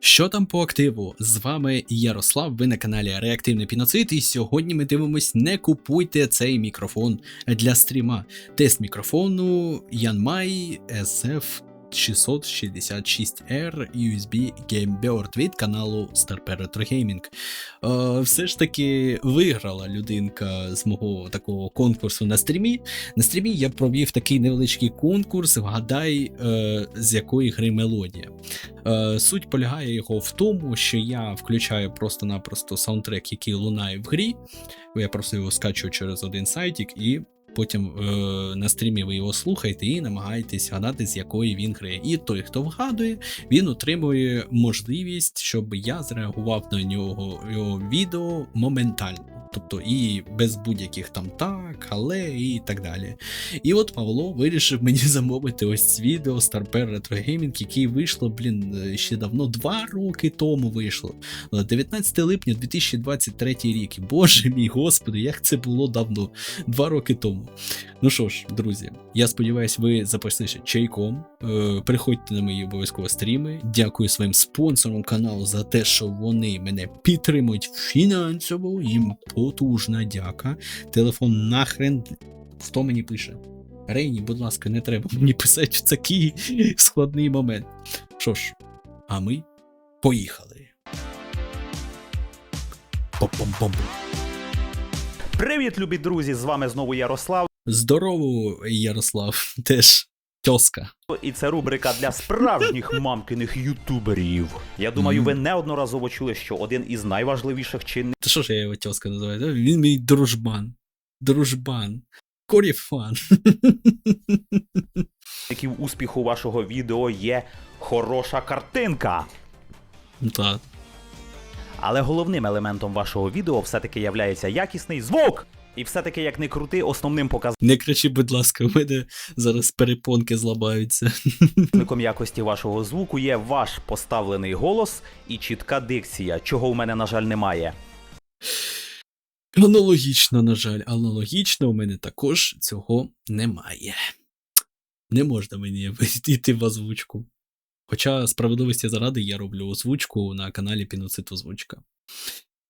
Що там по активу? З вами Ярослав, ви на каналі Реактивний Піноцид, і сьогодні ми дивимось, не купуйте цей мікрофон для стріма. Тест мікрофону Yanmai SF 666R USB Gamebird від каналу Starper Retro Gaming. Е, все ж таки виграла людинка з мого такого конкурсу на стрімі. На стрімі я провів такий невеличкий конкурс. Вгадай, е, з якої гри мелодія. Е, суть полягає його в тому, що я включаю просто-напросто саундтрек, який лунає в грі. Я просто його скачую через один сайтик і. Потім е, на стрімі ви його слухаєте і намагаєтесь гадати, з якої він гри. І той, хто вгадує, він отримує можливість, щоб я зреагував на нього його відео моментально. Тобто і без будь-яких там так, але і так далі. І от Павло вирішив мені замовити ось це відео Starper Retro Gaming, яке вийшло, блін, ще давно, два роки тому вийшло. 19 липня 2023 рік. Боже мій господи, як це було давно, два роки тому. Ну що ж, друзі, я сподіваюся, ви запаслися чайком. Е, приходьте на мої обов'язково стріми. Дякую своїм спонсорам каналу за те, що вони мене підтримують фінансово. Їм потужна дяка. Телефон нахрен. Хто мені пише? Рейні, будь ласка, не треба мені писати в такий складний момент. Що ж, а ми поїхали. Пом-пом-пом. Привіт, любі друзі! З вами знову Ярослав. Здорово, Ярослав, теж тьоска. І це рубрика для справжніх мамкиних ютуберів. Я думаю, ви неодноразово чули, що один із найважливіших чинників Та що ж я його тьоска називаю? Він мій дружбан. Дружбан. Коріфан. успіху вашого відео є хороша картинка. Так. Але головним елементом вашого відео все-таки являється якісний звук. І все-таки, як не крути, основним Не кричи, будь ласка, у мене зараз перепонки зламаються. показником якості вашого звуку є ваш поставлений голос і чітка дикція, чого у мене, на жаль, немає. Аналогічно, на жаль, аналогічно у мене також цього немає. Не можна мені йти в озвучку. Хоча справедливості заради я роблю озвучку на каналі Піноцит Озвучка.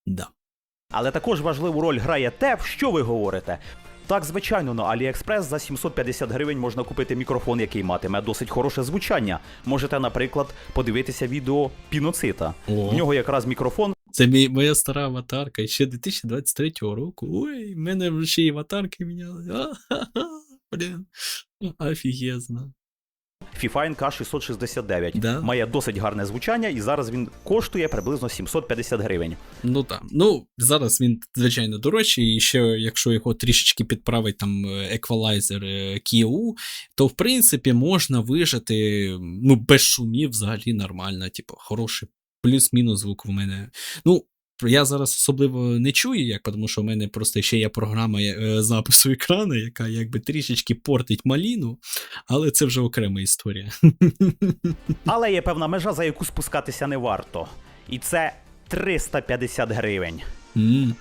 Да. Але також важливу роль грає те, в що ви говорите. Так, звичайно, на AliExpress за 750 гривень можна купити мікрофон, який матиме досить хороше звучання. Можете, наприклад, подивитися відео Піноцита. О. В нього якраз мікрофон Це мій, моя стара аватарка ще 2023 року. Ой, в мене вже ще й аватарки міняли. А-ха-ха, Блін. Офігезно. FIFA NK669. Да? Має досить гарне звучання, і зараз він коштує приблизно 750 гривень. Ну так. Ну, зараз він, звичайно, дорожчий, і ще якщо його трішечки підправить там е, еквалайзер е, KU, то в принципі можна вижити ну, без шумів взагалі нормально. Типу, хороший плюс-мінус звук в мене. Ну, я зараз особливо не чую, як, тому що в мене просто ще є програма е, запису екрану, яка якби трішечки портить маліну, але це вже окрема історія. Але є певна межа, за яку спускатися не варто. І це 350 гривень. М.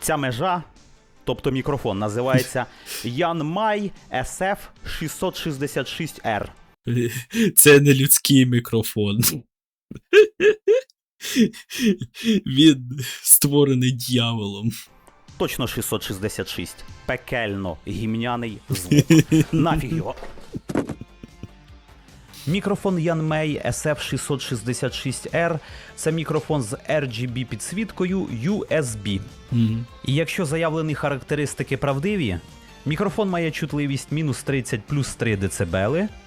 Ця межа, тобто мікрофон, називається Yanmai SF666R. Це не людський мікрофон. Він створений дьяволом. Точно 666. Пекельно гімняний звук. Нафіг його. Мікрофон Yanmei SF666R це мікрофон з RGB підсвіткою USB. Мгм. І якщо заявлені характеристики правдиві, мікрофон має чутливість мінус 30 плюс 3 дБ,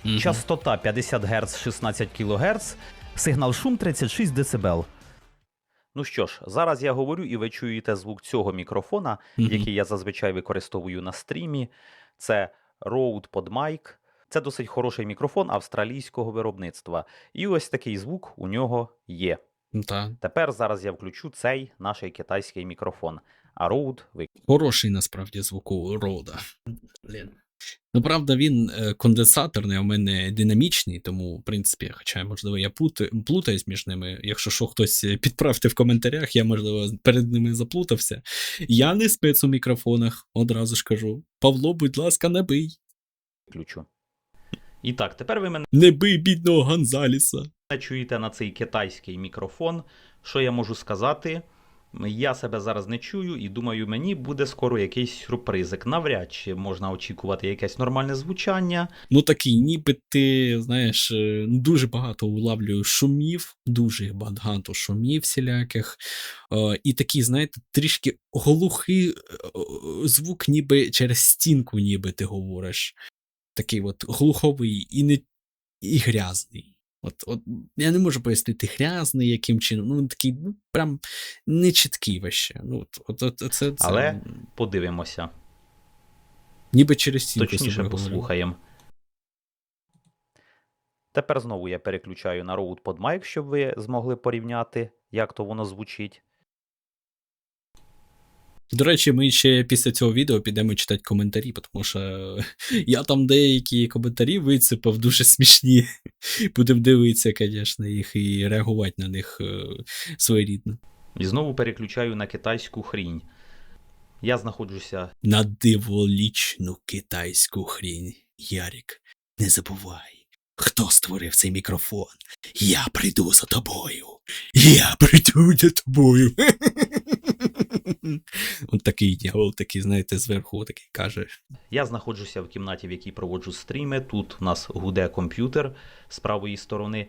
Мгм. частота 50 Гц 16 кГц, сигнал шум 36 дБ. Ну що ж, зараз я говорю, і ви чуєте звук цього мікрофона, Мгм. який я зазвичай використовую на стрімі. Це Rode PodMic. Це досить хороший мікрофон австралійського виробництва. І ось такий звук у нього є. Ну, Так. Тепер зараз я включу цей наш китайський мікрофон. А Rode ви Хороший насправді звук у рода. Блін. Ну, правда, він е, конденсаторний, а в мене динамічний, тому, в принципі, хоча, можливо, я плутаюсь між ними. Якщо що хтось е, підправте в коментарях, я, можливо, перед ними заплутався. Я не спец у мікрофонах, одразу ж кажу. Павло, будь ласка, не бий. включу. І так, тепер ви мене Не бий бідного Гонзаліса. чуєте на цей китайський мікрофон. Що я можу сказати? Я себе зараз не чую і думаю, мені буде скоро якийсь сюрпризик. Навряд чи можна очікувати якесь нормальне звучання. Ну такий, ніби ти, знаєш, е, дуже багато улавлюю шумів, дуже багато шумів всіляких. Е, і такий, знаєте, трішки глухий е, звук, ніби через стінку, ніби ти говориш. Такий от глуховий і не і грязний. От, от я не можу пояснити грязний яким чином. Ну, він такий, ну, прям нечіткий ваще. Ну, от, от, от, це, це, Але Подивимося, ніби через стінку точніше послухаємо. Тепер знову я переключаю на роут под Майк, щоб ви змогли порівняти, як то воно звучить. До речі, ми ще після цього відео підемо читати коментарі, тому що я там деякі коментарі висипав дуже смішні. Будемо дивитися, звісно, їх і реагувати на них е, своєрідно. І знову переключаю на китайську хрінь. Я знаходжуся На диволічну китайську хрінь. Ярік, не забувай, хто створив цей мікрофон. Я прийду за тобою. Я прийду за тобою. От такий дьявол, такий, знаєте, зверху такий каже. Я знаходжуся в кімнаті, в якій проводжу стріми. Тут у нас гуде комп'ютер з правої сторони.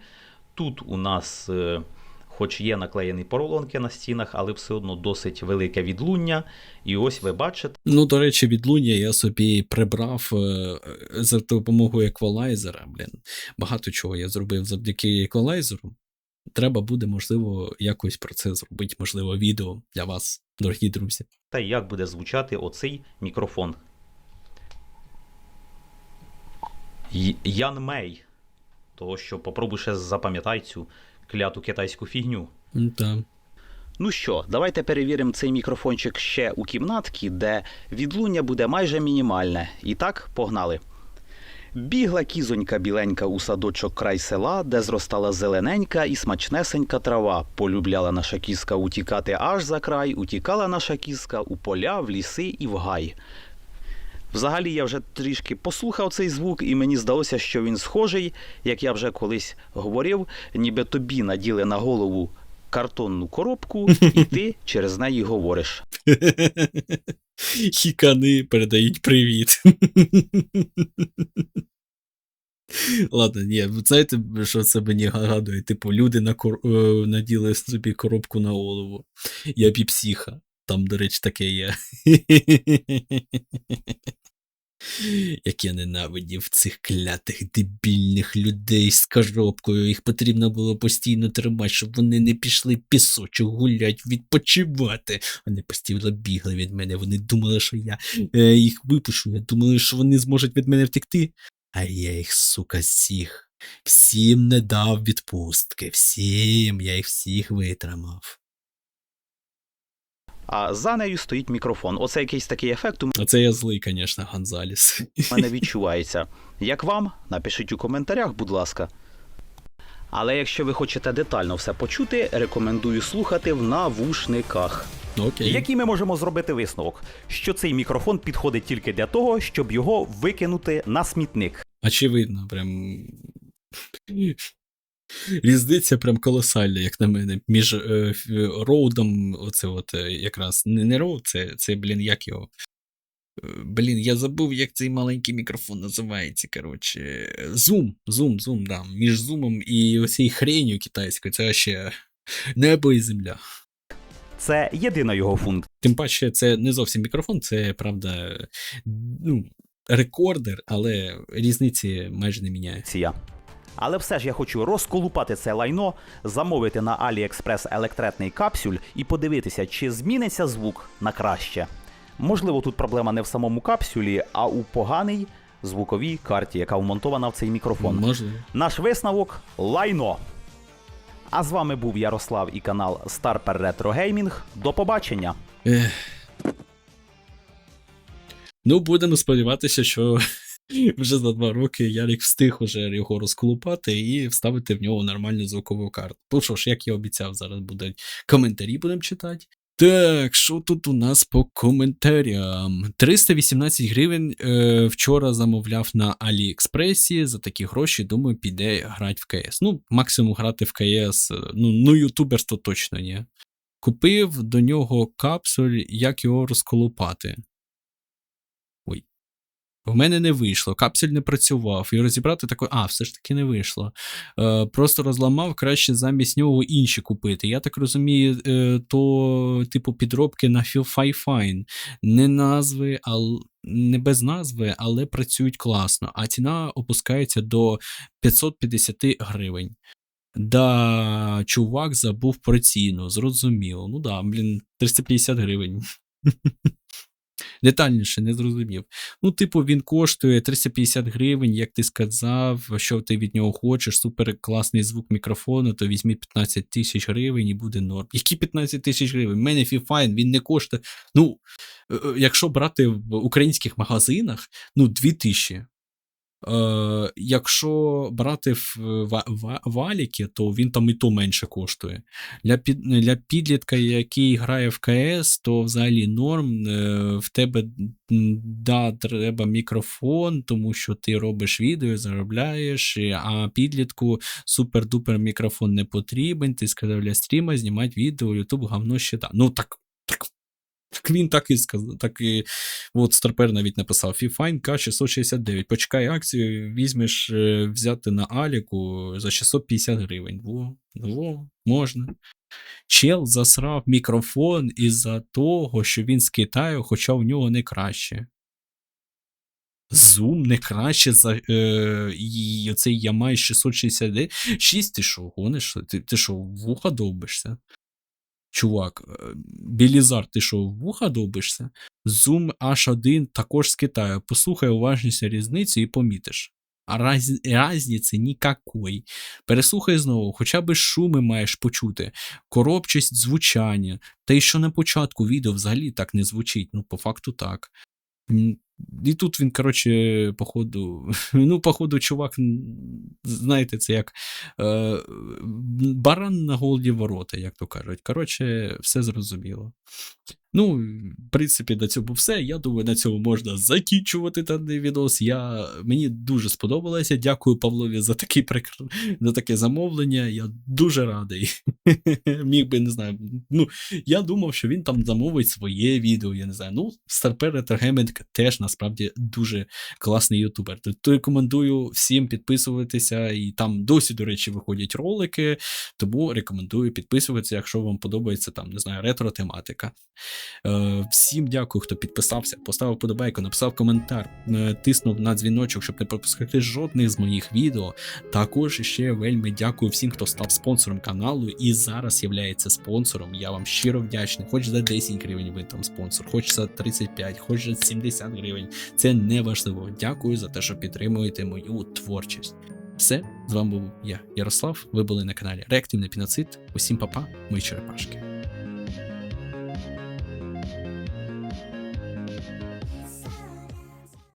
Тут у нас, е, хоч є наклеєні поролонки на стінах, але все одно досить велике відлуння. І ось ви бачите, Ну, до речі, відлуння я собі прибрав е, за допомогою еквалайзера. Блін. Багато чого я зробив завдяки еквалайзеру. Треба буде, можливо, якось про це зробити, можливо, відео для вас, дорогі друзі. як буде звучати оцей мікрофон. Ян Мей. Того, що попробуй ще запам'ятай цю кляту китайську фігню. Ну. Ну що, давайте перевіримо цей мікрофончик ще у кімнатці, де відлуння буде майже мінімальне. І так, погнали. Бігла кізонька біленька у садочок край села, де зростала зелененька і смачнесенька трава. Полюбляла наша кізка утікати аж за край, утікала наша кізка у поля, в ліси і в гай. Взагалі я вже трішки послухав цей звук, і мені здалося, що він схожий, як я вже колись говорив, ніби тобі наділи на голову картонну коробку, і ти через неї говориш. Хікани передають привіт. Ладно, ні, знаєте, що це мені нагадує? Типу, люди на кор... е, наділи собі коробку на голову. Я піпсіха. Там, до речі, таке є. Як я ненавидів цих клятих дебільних людей з коробкою. Їх потрібно було постійно тримати, щоб вони не пішли пісочок гулять, відпочивати. Вони постійно бігли від мене. Вони думали, що я е, їх випушу. Я думали, що вони зможуть від мене втекти. А я їх, сука, всіх. Всім не дав відпустки. Всім, я їх всіх витримав. А за нею стоїть мікрофон. Оце якийсь такий ефект у Оце я злий, звісно, Гонзаліс. мене відчувається. Як вам? Напишіть у коментарях, будь ласка. Але якщо ви хочете детально все почути, рекомендую слухати в навушниках. Окей. Який ми можемо зробити висновок? Що цей мікрофон підходить тільки для того, щоб його викинути на смітник. Очевидно, прям. Різниця прям колосальна, як на мене, між е, роудом, оце от е, якраз не, не роуд, це, це, блін, як його. Е, Блін, я забув, як цей маленький мікрофон називається. Коротше, зум, зум, зум, да. Між зумом і оцією хренью китайською, це ще небо і земля. Це єдина його функція. Тим паче, це не зовсім мікрофон, це правда, ну, рекордер, але різниці майже не міняє. Але все ж я хочу розколупати це лайно, замовити на AliExpress електретний капсюль і подивитися, чи зміниться звук на краще. Можливо, тут проблема не в самому капсюлі, а у поганій звуковій карті, яка вмонтована в цей мікрофон. Можливо. Наш висновок лайно. А з вами був Ярослав і канал Starper Retro Gaming. До побачення! Ех. Ну, будемо сподіватися, що вже за два роки Ярик встиг уже його розколупати і вставити в нього нормальну звукову карту. Ну що ж, як я обіцяв, зараз будуть коментарі будемо читати. Так, що тут у нас по коментарям? 318 гривень е, вчора замовляв на Аліекспресі. За такі гроші, думаю, піде грати в КС. Ну, максимум грати в КС. е, Ну, ну ютуберство точно ні. Купив до нього капсуль, як його розколупати. В мене не вийшло, капсуль не працював, і розібрати такий, а, все ж таки не вийшло. Е, просто розламав, краще замість нього інші купити. Я так розумію, е, то, типу, підробки на Fine. Не назви, ал... не без назви, але працюють класно. А ціна опускається до 550 гривень. Да, чувак забув про ціну, зрозуміло. Ну да, блін, 350 гривень. Детальніше не зрозумів. Ну, типу, він коштує 350 гривень, як ти сказав, що ти від нього хочеш, супер класний звук мікрофону, то візьмі 15 тисяч гривень і буде норм. Які 15 тисяч гривень? У мене фіфайн, він не коштує. Ну, е, е, якщо брати в українських магазинах, ну, 2000. Е, якщо брати в ва- ва- валіки, то він там і то менше коштує. Для, під, для підлітка, який грає в КС, то взагалі норм. Е, в тебе да, треба мікрофон, тому що ти робиш відео, заробляєш, а підлітку супер-дупер мікрофон не потрібен. Ти сказав для стріма знімати відео, Ютуб говно ще да. Ну так. Так так і сказав, так і от Старпер навіть написав: Fifine К669. Почекай акцію, візьмеш е, взяти на Аліку за 650 гривень. Во, во, можна. Чел засрав мікрофон із-за того, що він з Китаю, хоча в нього не краще. Зум не краще за е, і оцей Ямай 669. 6 ти що, гониш? Ти, ти що, вуха довбишся? Чувак, е, Білізар, ти що, вуха довбишся? Zoom H1 також з Китаю. Послухай уважніше різницю і помітиш. А раз, разниці ніякої. Переслухай знову, хоча б шуми маєш почути, коробчість звучання. Та й що на початку відео взагалі так не звучить. Ну, по факту так. І тут він, коротше, походу, ну, походу, чувак, знаєте, це як е, баран на голді ворота, як то кажуть. Коротше, все зрозуміло. Ну, в принципі, на цьому все. Я думаю, на цьому можна закінчувати даний відос. Я, мені дуже сподобалося. Дякую Павлові за такий прикр... за таке замовлення. Я дуже радий. Міг би, не знаю. Ну, я думав, що він там замовить своє відео. Я не знаю. Ну, Старпер Retro теж насправді дуже класний ютубер. То рекомендую всім підписуватися, і там досі, до речі, виходять ролики. Тому рекомендую підписуватися, якщо вам подобається там, не знаю, ретро-тематика. Е, всім дякую, хто підписався, поставив подобайку, написав коментар, е, тиснув на дзвіночок, щоб не пропускати жодних з моїх відео. Також ще вельми дякую всім, хто став спонсором каналу і зараз є спонсором. Я вам щиро вдячний. Хоч за 10 гривень ви там спонсор, хоч за 35, хоч за 70 гривень. Це не важливо. Дякую за те, що підтримуєте мою творчість. Все, з вами був я, Ярослав. Ви були на каналі Реактивний Піноцид. Усім папа, мої черепашки.